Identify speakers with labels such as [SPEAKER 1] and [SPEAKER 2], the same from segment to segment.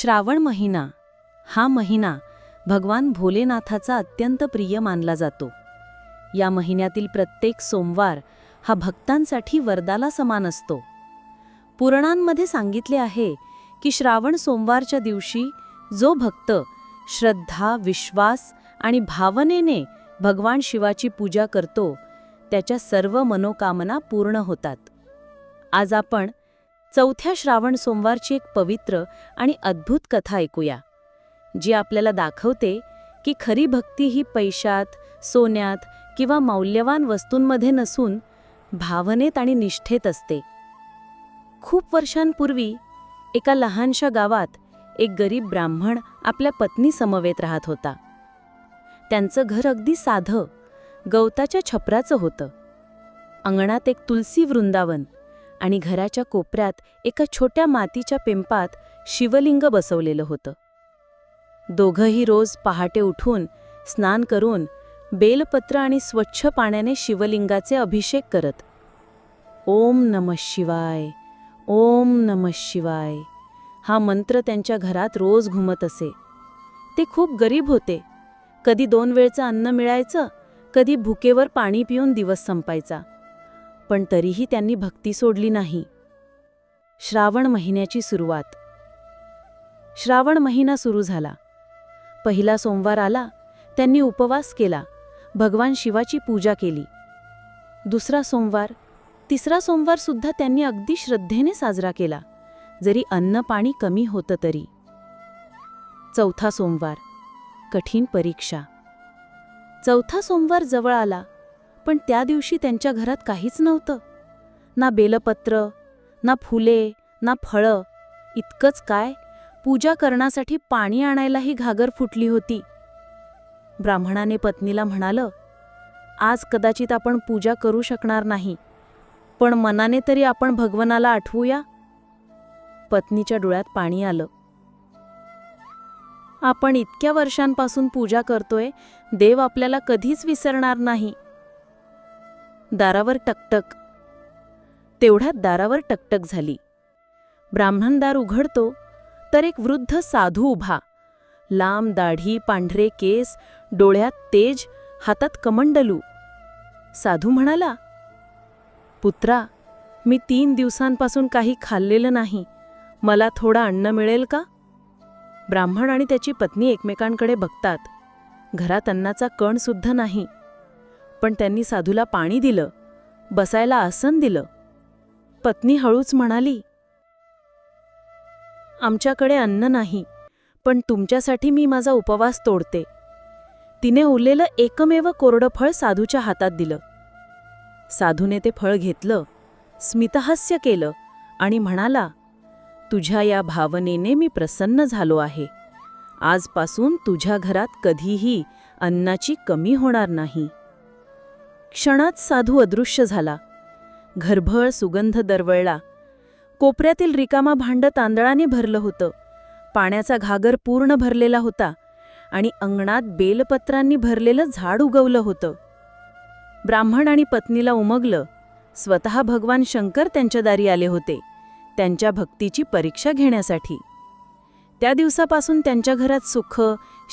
[SPEAKER 1] श्रावण महिना. हा महिना भगवान भोलेनाथाचा अत्यंत प्रिय मानला जातो. या महिन्यातील प्रत्येक सोमवार हा भक्तांसाठी वरदाला समान असतो. पुराणांमध्ये सांगितले आहे की श्रावण सोमवारच्या दिवशी जो भक्त श्रद्धा विश्वास आणि भावनेने भगवान शिवाची पूजा करतो त्याच्या सर्व मनोकामना पूर्ण होतात. आज आपण चौथ्या श्रावण सोमवारची एक पवित्र आणि अद्भुत कथा ऐकूया जी आपल्याला दाखवते की खरी भक्ती ही पैशात सोन्यात किंवा मौल्यवान वस्तूंमध्ये नसून भावनेत आणि निष्ठेत असते. खूप वर्षांपूर्वी एका लहानशा गावात एक गरीब ब्राह्मण आपल्या पत्नी समवेत राहत होता. त्यांचं घर अगदी साधं गवताच्या छपराचं होतं. अंगणात एक तुलसी वृंदावन आणि घराच्या कोपऱ्यात एका छोट्या मातीच्या पिंपात शिवलिंग बसवलेलं होतं. दोघंही रोज पहाटे उठून स्नान करून बेलपत्र आणि स्वच्छ पाण्याने शिवलिंगाचे अभिषेक करत. ओम नम शिवाय ओम नम शिवाय हा मंत्र त्यांच्या घरात रोज घुमत असे. ते खूप गरीब होते. कधी दोन वेळचं अन्न मिळायचं कधी भुकेवर पाणी पिऊन दिवस संपायचा. पण तरीही त्यांनी भक्ती सोडली नाही. श्रावण महिन्याची सुरुवात. श्रावण महिना सुरू झाला. पहिला सोमवार आला त्यांनी उपवास केला भगवान शिवाची पूजा केली. दुसरा सोमवार तिसरा सोमवार सुद्धा त्यांनी अगदी श्रद्धेने साजरा केला जरी अन्न पाणी कमी होतं तरी. चौथा सोमवार कठीण परीक्षा. चौथा सोमवार जवळ आला पण त्या दिवशी त्यांच्या घरात काहीच नव्हतं. ना बेलपत्र ना फुले ना फळं. इतकंच काय? पूजा करण्यासाठी पाणी आणायलाही घागर फुटली होती. ब्राह्मणाने पत्नीला म्हणालं आज कदाचित आपण पूजा करू शकणार नाही पण मनाने तरी आपण भगवनाला आठवूया. पत्नीच्या डोळ्यात पाणी आलं. आपण इतक्या वर्षांपासून पूजा करतोय देव आपल्याला कधीच विसरणार नाही. दारावर टकटक. तेवढ्यात दारावर टकटक झाली. ब्राह्मण दार उघडतो तर एक वृद्ध साधू उभा. लांब दाढी पांढरे केस डोळ्यात तेज हातात कमंडलू. साधू म्हणाला पुत्रा मी तीन दिवसांपासून काही खाल्लेलं नाही. मला थोडा अन्न मिळेल का? ब्राह्मण आणि त्याची पत्नी एकमेकांकडे बघतात. घरात अन्नाचा कणसुद्धा नाही. पण त्यांनी साधूला पाणी दिलं बसायला आसन दिलं. पत्नी हळूच म्हणाली आमच्याकडे अन्न नाही पण तुमच्यासाठी मी माझा उपवास तोडते. तिने उरलेलं एकमेव कोरडं फळ साधूच्या हातात दिलं. साधूने ते फळ घेतलं स्मितहास्य केलं आणि म्हणाला तुझ्या या भावनेने मी प्रसन्न झालो आहे. आजपासून तुझ्या घरात कधीही अन्नाची कमी होणार नाही. क्षणात साधू अदृश्य झाला. घरभळ सुगंध दरवळला. कोपऱ्यातील रिकामा भांड तांदळाने भरलं होतं. पाण्याचा घागर पूर्ण भरलेला होता आणि अंगणात बेलपत्रांनी भरलेलं झाड उगवलं होतं. ब्राह्मण आणि पत्नीला उमगलं. स्वतः भगवान शंकर त्यांच्या दारी आले होते त्यांच्या भक्तीची परीक्षा घेण्यासाठी. त्या दिवसापासून त्यांच्या घरात सुख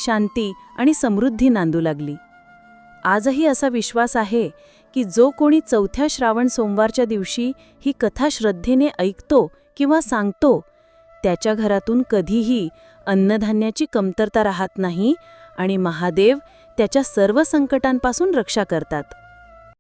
[SPEAKER 1] शांती आणि समृद्धी नांदू लागली. आजही असा विश्वास आहे की जो कोणी चौथ्या श्रावण सोमवारच्या दिवशी ही कथा श्रद्धेने ऐकतो किंवा सांगतो त्याच्या घरातून कधीही अन्नधान्याची कमतरता राहत नाही आणि महादेव त्याच्या सर्व संकटांपासून रक्षा करतात.